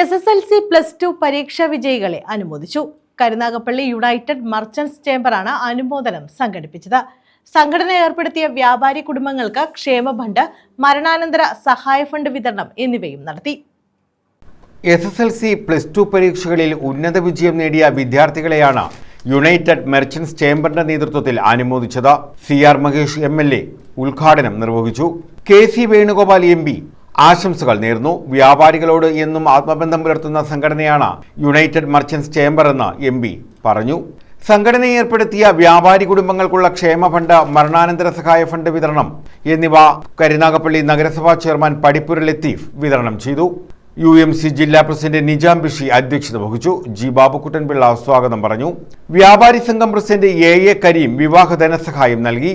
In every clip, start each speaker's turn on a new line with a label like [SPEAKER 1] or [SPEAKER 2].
[SPEAKER 1] S S L C plus two പരീക്ഷാ വിജയികളെ അനുമോദിച്ചു. കരുനാഗപ്പള്ളി യുണൈറ്റഡ് മർച്ചന്റ്സ് ചേംബറാണ് അനുമോദനം സംഘടിപ്പിച്ചത്. സംഘടന ഏർപ്പെടുത്തിയ വ്യാപാരി കുടുംബങ്ങൾക്ക് ക്ഷേമ ഫണ്ട് മരണാനന്തര സഹായ ഫണ്ട് വിതരണം എന്നിവയും നടത്തി.
[SPEAKER 2] S S L C plus two പരീക്ഷകളിൽ ഉന്നത വിജയം നേടിയ വിദ്യാർത്ഥികളെയാണ് യുണൈറ്റഡ് മെർച്ചൻസ് ചേംബറിന്റെ നേതൃത്വത്തിൽ അനുമോദിച്ചത്. C R Mahesh M L A ഉദ്ഘാടനം നിർവഹിച്ചു. K C Venugopal M P ആശംസകൾ നേർന്നു വ്യാപാരികളോട് എന്നും ആത്മബന്ധം പുലർത്തുന്ന സംഘടനയാണ് യുണൈറ്റഡ് മർച്ചൻസ് ചേംബർ എന്ന് എം പറഞ്ഞു. സംഘടന ഏർപ്പെടുത്തിയ വ്യാപാരി കുടുംബങ്ങൾക്കുള്ള ക്ഷേമ ഫണ്ട് മരണാനന്തര സഹായ ഫണ്ട് വിതരണം എന്നിവ കരുനാഗപ്പള്ളി നഗരസഭാ ചെയർമാൻ പടിപ്പുര ലത്തീഫ് വിതരണം ചെയ്തു. യു എം സി ജില്ലാ പ്രസിഡന്റ് നിജാം ബിഷി അധ്യക്ഷത വഹിച്ചു. ജി ബാബുക്കുട്ടൻപിള്ള സ്വാഗതം പറഞ്ഞു. വ്യാപാരി സംഘം പ്രസിഡന്റ് എ എ കരീം വിവാഹ ധനസഹായം നൽകി.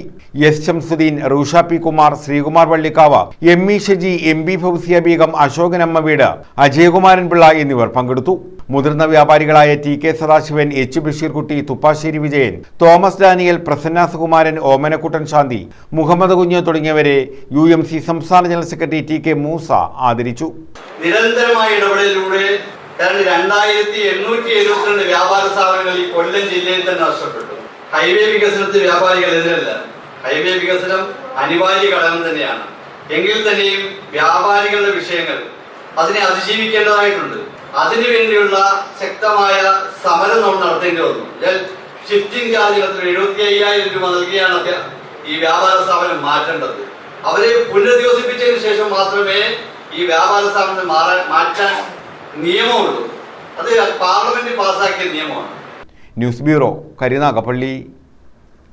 [SPEAKER 2] S Shamsuddin Roosha P Kumar Sreekumar Vallikkavu M E Shaji M B Fousiya Beegum Ashokanamma വീട് അജയകുമാരൻ പിള്ള എന്നിവർ പങ്കെടുത്തു. മുതിർന്ന വ്യാപാരികളായ T K Sadasivan H Basheerkutty Thuppasseri Vijayan Thomas Daniel Prasanna Sukumaran Omanakkuttan Shanthi Muhammad Kunju തുടങ്ങിയവരെ U M C സംസ്ഥാന general secretary T K Moosa ആദരിച്ചു.
[SPEAKER 3] നിരന്തരമായ ഇടപെടലിലൂടെ ഏതാണ്ട് രണ്ടായിരത്തി എണ്ണൂറ്റി എഴുപത്തിരണ്ട് വ്യാപാര സ്ഥാപനങ്ങൾ ഈ കൊല്ലം ജില്ലയിൽ തന്നെ നഷ്ടപ്പെട്ടു. ഹൈവേ വികസനത്തിന് വ്യാപാരികൾ എതിരല്ല. ഹൈവേ വികസനം അനിവാര്യ ഘടകം തന്നെയാണ്. എങ്കിൽ തന്നെയും വ്യാപാരികളുടെ വിഷയങ്ങൾ അതിനെ അതിജീവിക്കേണ്ടതായിട്ടുണ്ട്. അതിനു വേണ്ടിയുള്ള ശക്തമായ സമരം നമ്മൾ നടത്തേണ്ടി വന്നു. ഷിഫ്റ്റിംഗ് ചാർജ് എഴുപത്തി അയ്യായിരം രൂപ നൽകിയാണ് ഈ വ്യാപാര സ്ഥാപനം മാറ്റേണ്ടത്. അവരെ പുനരധിവസിപ്പിച്ചതിന് ശേഷം മാത്രമേ ഈ വ്യാപാര സ്ഥാപനം മാറാൻ മാറ്റാൻ നിയമമുള്ളൂ. അത് പാർലമെന്റ് പാസാക്കിയ നിയമമാണ്.
[SPEAKER 2] News bureau Karunagappally.